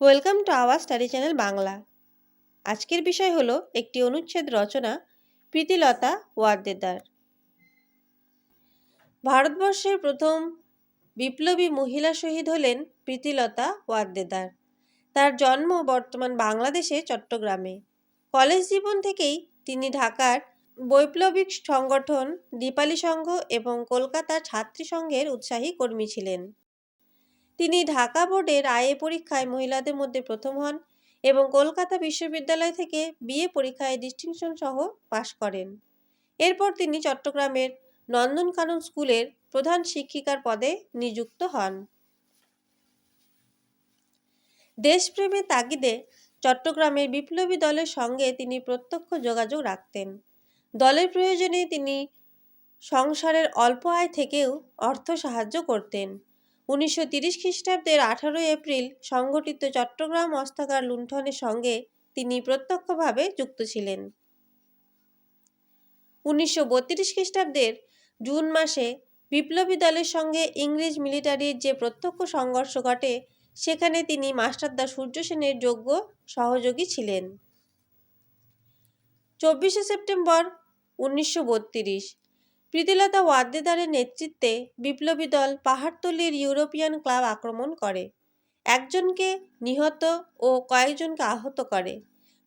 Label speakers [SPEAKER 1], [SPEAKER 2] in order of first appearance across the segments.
[SPEAKER 1] Welcome to our study channel Bangla আজকের বিষয় হলো একটি অনুচ্ছেদ রচনা প্রীতিলতা ওয়াদ্দেদার ভারতবর্ষের প্রথম বিপ্লবী মহিলা শহীদ হলেন প্রীতিলতা ওয়াদ্দেদার তার জন্ম বর্তমান বাংলাদেশে চট্টগ্রামে। কলেজ জীবন থেকেই তিনি ঢাকার বৈপ্লবিক সংগঠন দীপালি সংঘ এবং কলকাতার ছাত্রী সংঘের উৎসাহী কর্মী ছিলেন। তিনি ঢাকা বোর্ডের আইএ পরীক্ষায় মহিলাদের মধ্যে প্রথম হন এবং কলকাতা বিশ্ববিদ্যালয় থেকে বিএ পরীক্ষায় ডিস্টিংশন সহ পাশ করেন। এরপর তিনি চট্টগ্রামের নন্দনকানন স্কুলের প্রধান শিক্ষিকার পদে নিযুক্ত হন। দেশপ্রেমের তাগিদে চট্টগ্রামের বিপ্লবী দলের সঙ্গে তিনি প্রত্যক্ষ যোগাযোগ রাখতেন। দলের প্রয়োজনে তিনি সংসারের অল্প আয় থেকেও অর্থ সাহায্য করতেন। উনিশশো তিরিশ খ্রিস্টাব্দের আঠারোই এপ্রিল সংঘটিত চট্টগ্রাম অস্ত্রাগার লুণ্ঠনের সঙ্গে তিনি প্রত্যক্ষভাবে যুক্ত ছিলেন। উনিশশো বত্রিশ খ্রিস্টাব্দের জুন মাসে বিপ্লবী দলের সঙ্গে ইংরেজ মিলিটারির যে প্রত্যক্ষ সংঘর্ষ ঘটে, সেখানে তিনি মাস্টারদা সূর্য সেনের যোগ্য সহযোগী ছিলেন। চব্বিশে সেপ্টেম্বর উনিশশো বত্রিশ প্রীতিলতা ওয়াদ্দেদারের নেতৃত্বে বিপ্লবী দল পাহাড়তলির ইউরোপিয়ান ক্লাব আক্রমণ করে। একজনকে নিহত ও কয়েকজনকে আহত করে।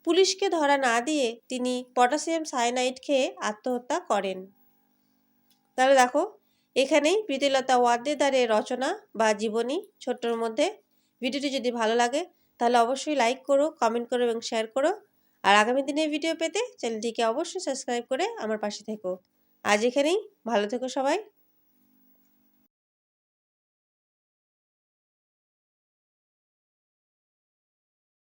[SPEAKER 1] পুলিশকে ধরা না দিয়ে তিনি পটাশিয়াম সায়ানাইড খেয়ে আত্মহত্যা করেন। তাহলে দেখো, এখানেই প্রীতিলতা ওয়াদ্দেদারের রচনা বা জীবনী ছোট্টর মধ্যে। ভিডিওটি যদি ভালো লাগে, তাহলে অবশ্যই লাইক করো, কমেন্ট করো এবং শেয়ার করো। আর আগামী দিনের ভিডিও পেতে চ্যানেলটিকে অবশ্যই সাবস্ক্রাইব করে আমার পাশে থেকো। আজ এখানেই। ভালো থেকো সবাই।